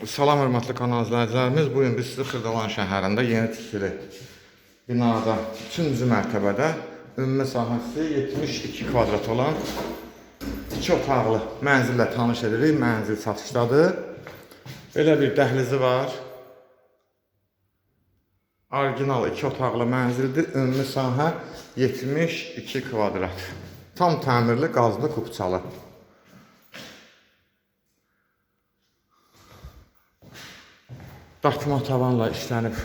Salam hörmətli kanal izləyicilərimiz. Bu gün biz sizi Xırdalan şəhərində yeni tikili binada 3-cü mərtəbədə ümumi sahəsi 72 kvadrat olan 2 otaqlı mənzillə tanış edirik. Mənzil satışdadır. Belə bir dəhlizi var. Orijinal 2 otaqlı mənzildir. Ümumi sahə 72 kvadrat. Tam təmirli, qazlı, kupçalı. Dartma tavanla işlənib.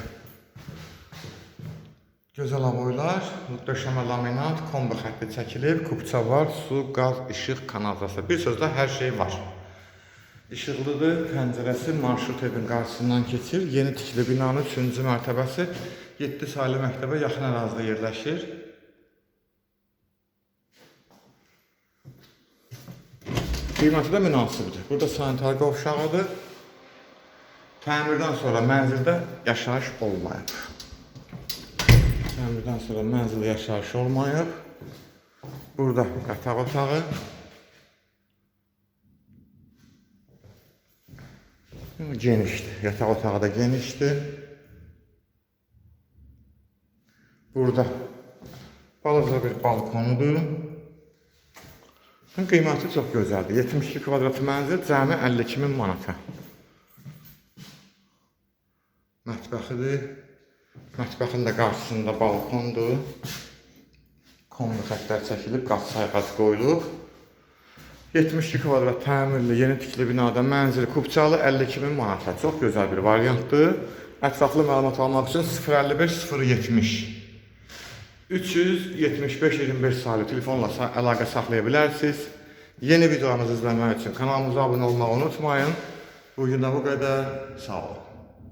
Gözəl avoylar, döşəmə laminat, kombi xətti çəkilib, kupça var, su, qaz, işıq, kanalizasiya. Bir sözlə hər şey var. İşıqlıdır, pəncərəsi marşrut evin qarşısından keçir. Yeni tikili binanın 3-cü mərtəbəsi 7 saylı məktəbə yaxın ərazidə yerləşir. Qiyməti də münasibdir. Burada sanitar qovşağıdır. Təmirdən sonra mənzildə yaşayış olmayıb. Təmirdən sonra mənzildə yaşayış olmayıb. Burada yataq otağı. Genişdir. Yataq otağı da genişdir. Burada balaca bir balkonudur. Qiyməti çox gözəldir. 72 kvadrat mənzil cəmi 52 min manata. Mətbəxidir. Mətbəxin də qarşısında balkondur. Kombi xəttlər çəkilib, qaz sayğacı qoyulub. 72 kvadrat təmirli, yeni tikili binada mənzil kubçalı 52 min manata. Çox gözəl bir variantdır. Ətraflı məlumat almaq üçün 055 070 375 25 sayılı telefonla əlaqə saxlaya bilərsiniz. Yeni videolarımızı izləmək üçün kanalımıza abunə olmağı unutmayın. Bugün də bu qədər. Sağ olun.